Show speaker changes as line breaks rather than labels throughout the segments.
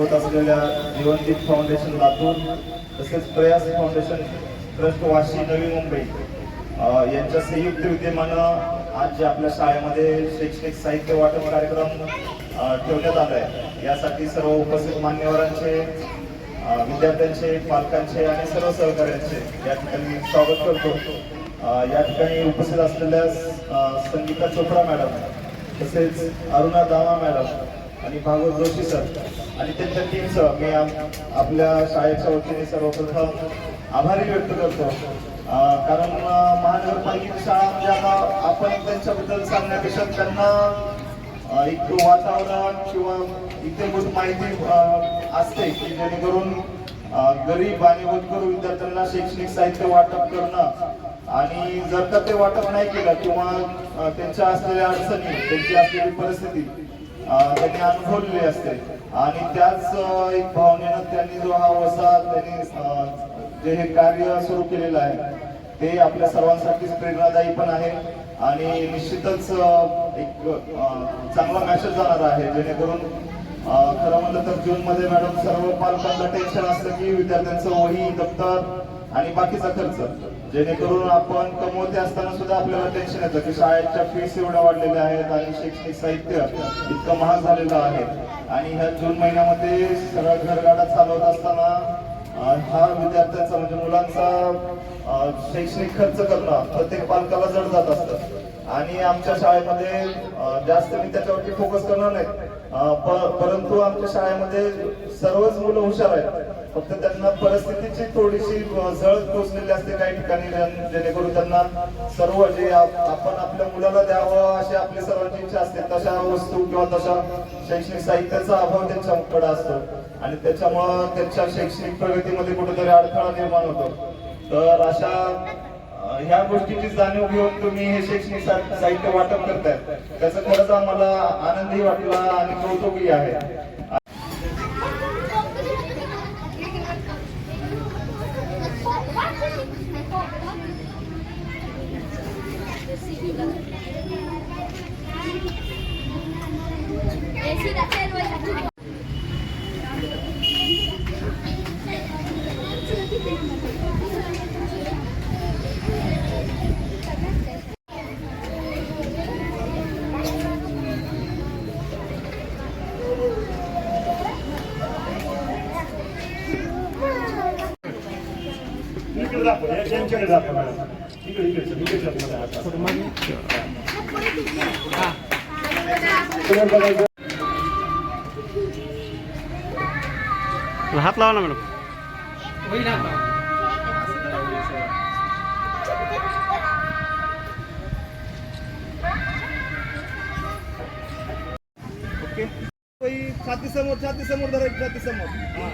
होत असलेल्या जीवनदीप फाउंडेशन लातूर तसेच प्रयास फाउंडेशन ट्रस्ट वाशी नवी मुंबई यांच्या संयुक्त विद्यमानं आज जे आपल्या शाळेमध्ये शैक्षणिक साहित्य वाटप कार्यक्रम ठेवण्यात आला आहे यासाठी सर्व उपस्थित मान्यवरांचे विद्यार्थ्यांचे पालकांचे आणि सर्व सहकार्यांचे या ठिकाणी स्वागत करतो. या ठिकाणी उपस्थित असलेल्या संगीता चोपडा मॅडम तसेच अरुणा दावा मॅडम आणि भागवत जोशी सर. आणि त्यांच्या टीमचं मी आपल्या शाळेच्या वतीने सर्वप्रथम आभारी व्यक्त करतो. कारण महानगरपालिकेची शाळा म्हणजे आता आपण त्यांच्याबद्दल सांगण्यापेक्षा त्यांना एक वातावरण किंवा इतर माहिती असते की जेणेकरून गरीब आणि वंचित विद्यार्थ्यांना शैक्षणिक साहित्य वाटप करणं आणि जर का ते वाटप नाही केलं किंवा त्यांच्या असलेल्या अडचणी त्यांची असलेली परिस्थिती त्यांनी अनुभवलेली असते. आणि त्याच एक भावनेनं त्यांनी जो हा वसा त्यांनी जे हे कार्य सुरू केलेलं आहे ते आपल्या सर्वांसाठीच प्रेरणादायी पण आहे. आणि निश्चितच एक चांगला मॅसेज जाणार आहे जेणेकरून खरं म्हणलं तर जून मध्ये मॅडम सर्व पालकांना टेन्शन असतं की विद्यार्थ्यांचं वही दप्तर आणि बाकीचा खर्च. जेणेकरून आपण कमवते असताना सुद्धा आपल्याला टेन्शन येतं की शाळेच्या फीस एवढ्या वाढलेल्या आहेत आणि शैक्षणिक साहित्य इतकं महाग झालेलं आहे. आणि ह्या जून महिन्यामध्ये सगळा घरगाडा चालवत असताना हा विद्यार्थ्यांचा म्हणजे मुलांचा शैक्षणिक खर्च करणं प्रत्येक पालकाला जड जात असतं. आणि आमच्या शाळेमध्ये जास्त मी त्याच्यावरती फोकस करणार नाही. परंतु आमच्या शाळेमध्ये सर्वच मुलं हुशार आहेत. फक्त त्यांना परिस्थितीची थोडीशी झळ पोचलेली असते काही ठिकाणी जेणेकरून त्यांना सर्व जे आपण आपल्या मुलाला द्यावं अशी आपली सर्वांची इच्छा असते तशा वस्तू किंवा तशा शैक्षणिक साहित्याचा अभाव त्यांच्याकडे असतो. आणि त्याच्यामुळं त्यांच्या शैक्षणिक प्रगतीमध्ये कुठेतरी अडथळा निर्माण होतो. तर अशा ह्या गोष्टीची जाणीव घेऊन तुम्ही हे शैक्षणिक साहित्य वाटप करताय. त्याचा खरंच आम्हाला आनंदही वाटला आणि कौतुकही आहे. इकडे दाखव या- यांच्याकडे दाखव इकडे इकडे.
हात लावा ना मॅडम.
छाती समोर छाती समोर धरायची छाती समोर. हा.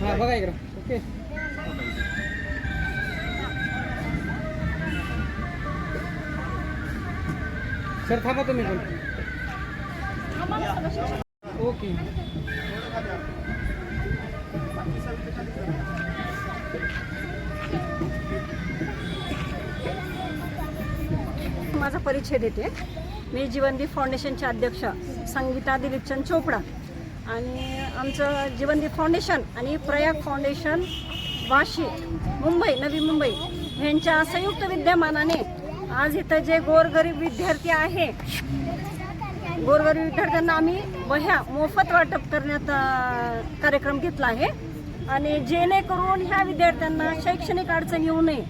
हा बघा इकडं. ओके. सर थांबा तुम्ही पण. ओके.
माझा परिचय देते. मी जीवनदीप फाउंडेशनचे अध्यक्ष संगीता दिलीपचंद चोपडा. आणि आमचं जीवनदीप फाउंडेशन आणि प्रयाग फाउंडेशन वाशी मुंबई नवी मुंबई ह्यांच्या संयुक्त विद्यमानाने आज इथं जे गोरगरीब विद्यार्थी आहे गोरगरीब विद्यार्थ्यांना आम्ही वह्या मोफत वाटप करण्यात कार्यक्रम घेतला आहे. आणि जेणेकरून ह्या विद्यार्थ्यांना शैक्षणिक अडचण येऊ नये.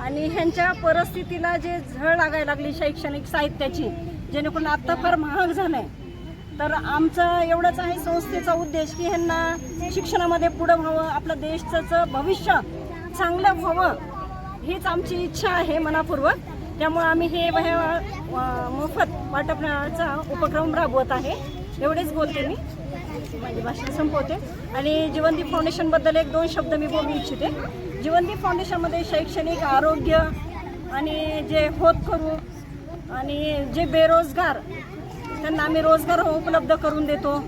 आणि ह्यांच्या परिस्थितीला जे झळ लागायला लागली शैक्षणिक साहित्याची जेणेकरून आत्ता फार महाग झालं आहे तर आमचं एवढंच आहे संस्थेचा उद्देश की ह्यांना शिक्षणामध्ये पुढं व्हावं आपलं देशाचं भविष्य चांगलं व्हावं हीच आमची इच्छा आहे मनापूर्वक. त्यामुळे आम्ही हे वह्या मोफत वाटपण्याचा उपक्रम राबवत आहे. एवढेच बोलते मी. माझे भाषण संपवते. आणि जीवनदीप फाउंडेशनबद्दल एक दोन शब्द मी बोलू इच्छिते. जीवनदीप फाउंडेशनमध्ये शैक्षणिक आरोग्य आणि जे होत करू आणि जे बेरोजगार त्यांना आम्ही रोजगार उपलब्ध करून देतो.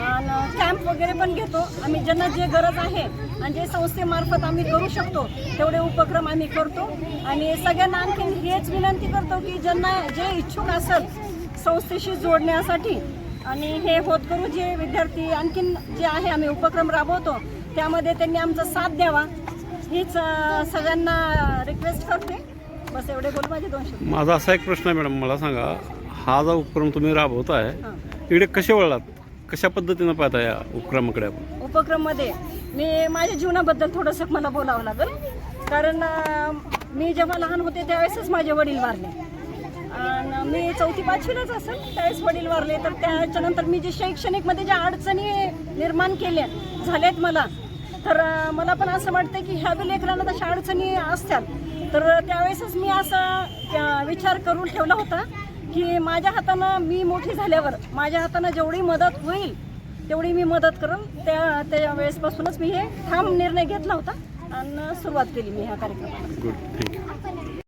आणि कॅम्प वगैरे पण घेतो. आम्ही ज्यांना जे गरज आहे आणि जे संस्थेमार्फत आम्ही करू शकतो तेवढे उपक्रम आम्ही करतो. आणि सगळ्यांना आणखी हेच विनंती करतो की ज्यांना जे इच्छुक असेल संस्थेशी जोडण्यासाठी आणि हे होतकरू जे विद्यार्थी आणखीन जे आहे आम्ही उपक्रम राबवतो त्यामध्ये त्यांनी आमचा साथ द्यावा. हीच सगळ्यांना रिक्वेस्ट करते. बस एवढे बोल माझे दोन
माझा असा एक प्रश्न आहे मॅडम. मला सांगा हा जो उपक्रम तुम्ही राबवताय. इकडे कसे वळलात? कशा पद्धतीनं पाहता या उपक्रमाकडे आपण?
उपक्रममध्ये मी माझ्या जीवनाबद्दल थोडंसं मला बोलावं लागेल. कारण अं, मी जेव्हा लहान होते त्यावेळेसच माझे वडील वारले. आणि मी चौथी पाचवीलाच असेल त्यावेळेस वडील वारले. तर त्याच्यानंतर मी जे शैक्षणिकमध्ये ज्या अडचणी निर्माण केल्या झाल्यात मला. तर अं, मला पण असं वाटतं की ह्या बी लेकरांना तशा अडचणी असतात. तर त्यावेळेसच मी असा अं, विचार करून ठेवला होता. की माझ्या हातानं मी मोठी झाल्यावर माझ्या हातानं जेवढी मदत होईल तेवढी मी मदत करेन त्या त्या वेळेसपासूनच मी हे ठाम निर्णय घेतला होता आणि सुरुवात केली मी ह्या कार्यक्रमाला.